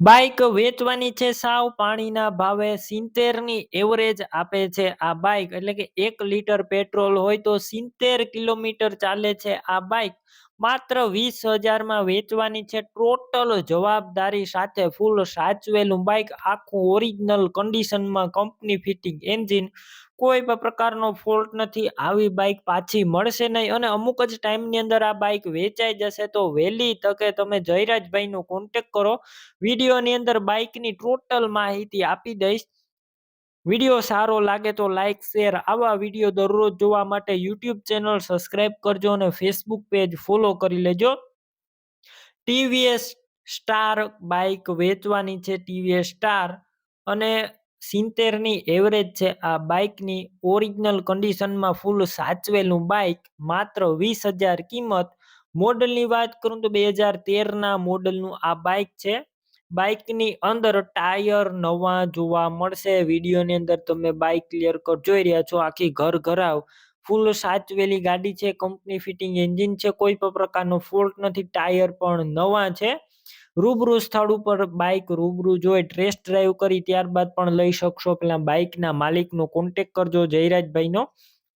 Bike વેચવાની છે સાવ પાણીના ભાવે, સિત્તેરની એવરેજ આપે છે આ બાઈક એટલે કે એક લીટર પેટ્રોલ હોય તો સિત્તેર કિલોમીટર ચાલે છે આ બાઈક માત્ર વીસ હજારમાં વેચવાની છે. ટોટલ જવાબદારી સાથે ફૂલ સાચવેલું બાઈક આખું ઓરિજિનલ કન્ડિશનમાં કંપની ફિટિંગ એન્જિન કોઈ પણ પ્રકારનો ફોલ્ટ નથી. આવી બાઇક પાછી મળશે નહીં અને અમુક જ ટાઈમની અંદર આ બાઈક વેચાઈ જશે તો વહેલી તકે તમે જયરાજભાઈનો કોન્ટેક કરો. વિડીયોની અંદર બાઇકની ટોટલ માહિતી આપી દઈશ. વીડિયો સારો લાગે તો લાઇક શેર આવા વીડિયો દરરોજ જોવા માટે યુટ્યુબ ચેનલ સબસ્ક્રાઇબ કરજો અને ફેસબુક પેજ ફોલો કરી લેજો. ટીવીએસ સ્ટાર બાઇક વેચવાની છે ટીવીએસ સ્ટાર અને સિત્તેરની એવરેજ છે. આ બાઇકની ઓરિજિનલ કન્ડિશનમાં ફૂલ સાચવેલું બાઇક માત્ર વીસ હજાર કિંમત. મોડલની વાત કરું તો બે હજાર તેરના મોડલનું આ બાઇક છે. બાઇકની અંદર ટાયર નવા જોવા મળશે. વિડીયોની અંદર તમે બાઇક ક્લિયર કટ જોઈ રહ્યા છો, આખી ઘર ઘરાવ. ફૂલ સાચવેલી ગાડી છે, કંપની ફિટિંગ એન્જિન છે, કોઈ પણ પ્રકારનો ફોલ્ટ નથી, ટાયર પણ નવા છે. રૂબરૂ સ્થળ ઉપર બાઇક રૂબરૂ જોઈ ટ્રેસ્ટ ડ્રાઈવ કરી, ત્યારબાદ પણ લઈ શકશો. પેલા બાઇકના માલિકનો કોન્ટેક કરજો, જયરાજભાઈનો.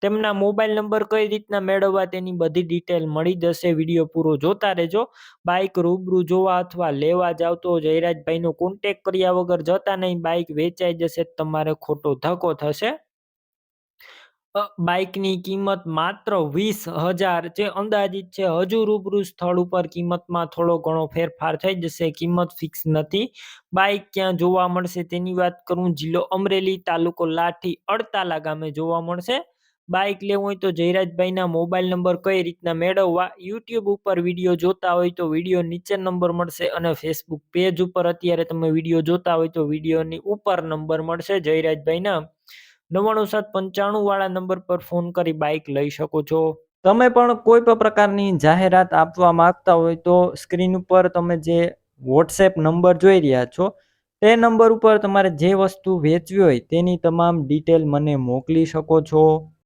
તેમના મોબાઈલ નંબર કઈ રીતના મેળવવા તેની બધી ડિટેલ મળી જશે વીડિયો પૂરો જોતા રહેજો. બાઇક રૂબરૂ જોવા અથવા લેવા જાવ તો જયરાજભાઈનો કોન્ટેક કર્યા વગર જતા નહીં. બાઇક વેચાઈ જશે તમારે ખોટો ધક્કો થશે. બાઇકની કિંમત માત્ર વીસ હજાર જે અંદાજિત છે હજુ રૂબરૂ સ્થળ ઉપર કિંમતમાં થોડો ઘણો ફેરફાર થઈ જશે. કિંમત ફિક્સ નથી. બાઇક ક્યાં જોવા મળશે તેની વાત કરું. જિલ્લો અમરેલી તાલુકો લાઠી અડતાલા ગામે જોવા મળશે. બાઇક લેવું હોય તો જયરાજભાઈના મોબાઈલ નંબર કઈ રીતના મેળવવા, યુટ્યુબ ઉપર વીડિયો જોતા હોય તો વીડિયો નીચે નંબર મળશે અને ફેસબુક પેજ ઉપર અત્યારે તમે વીડિયો જોતા હોય તો વિડીયોની ઉપર નંબર મળશે. જયરાજભાઈના નવ્વાણું સાત પંચાણું વાળા નંબર પર ફોન કરી બાઇક લઈ શકો છો. તમે પણ કોઈ પણ પ્રકારની જાહેરાત આપવા માંગતા હોય તો સ્ક્રીન ઉપર તમે જે વોટ્સએપ નંબર જોઈ રહ્યા છો, તે નંબર ઉપર તમારે જે વસ્તુ વેચવી હોય તેની તમામ ડિટેલ મને મોકલી શકો છો.